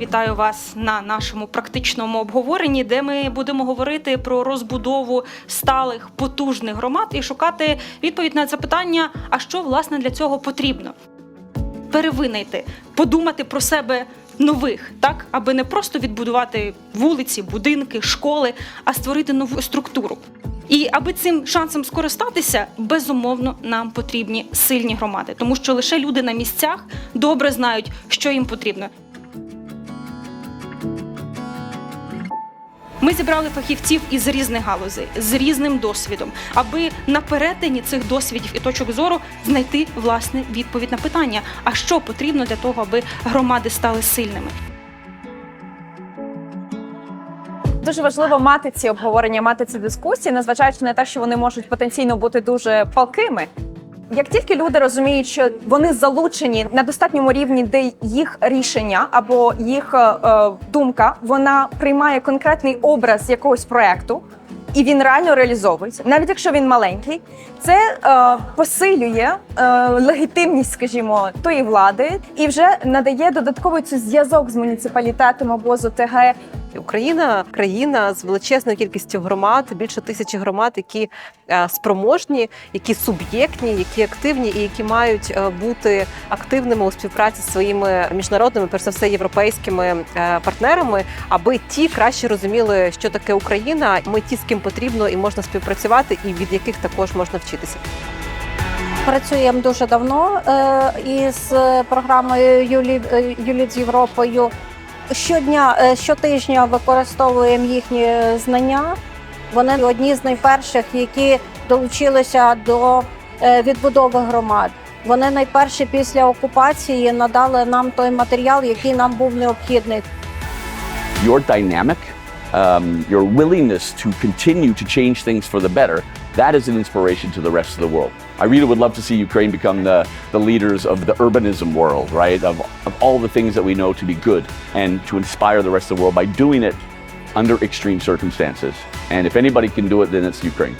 Вітаю вас на нашому практичному обговоренні, де ми будемо говорити про розбудову сталих потужних громад і шукати відповідь на це питання, а що власне для цього потрібно. Перевинайти, подумати про себе нових, так аби не просто відбудувати вулиці, будинки, школи, а створити нову структуру. І аби цим шансом скористатися, безумовно, нам потрібні сильні громади, тому що лише люди на місцях добре знають, що їм потрібно. Ми зібрали фахівців із різних галузей, з різним досвідом, аби на перетині цих досвідів і точок зору знайти власне відповідь на питання, а що потрібно для того, аби громади стали сильними. Дуже важливо мати ці обговорення, мати ці дискусії, незважаючи на те, що вони можуть потенційно бути дуже палкими. Як тільки люди розуміють, що вони залучені на достатньому рівні, де їх рішення або їх е, е, думка вона приймає конкретний образ якогось проекту, і він реально реалізовується, навіть якщо він маленький, це е, посилює е, легітимність, скажімо, тої влади, і вже надає додатковий цей зв'язок з муніципалітетом або з ОТГ, Україна країна з величезною кількістю громад, більше тисячі громад, які е, спроможні, які суб'єктні, які активні і які мають е, бути активними у співпраці з своїми міжнародними, перш за все, європейськими е, партнерами, аби ті краще розуміли, що таке Україна. Ми ті, з ким потрібно і можна співпрацювати, і від яких також можна вчитися. Працюємо дуже давно із програмою Юлі, Юліт з Європою. Щодня, е, щотижня використовуємо їхні знання. Вони одні з найперших, які долучилися до е, відбудови громад. Вони найперші після окупації надали нам той матеріал, який нам був необхідний. your dynamic, um, your willingness to continue to change things for the better, that is an inspiration to the rest of the world. I really would love to see Ukraine become the, the leaders of the urbanism world, right? Of all the things that we know to be good and to inspire the rest of the world by doing it under extreme circumstances. And if anybody can do it, then it's Ukraine.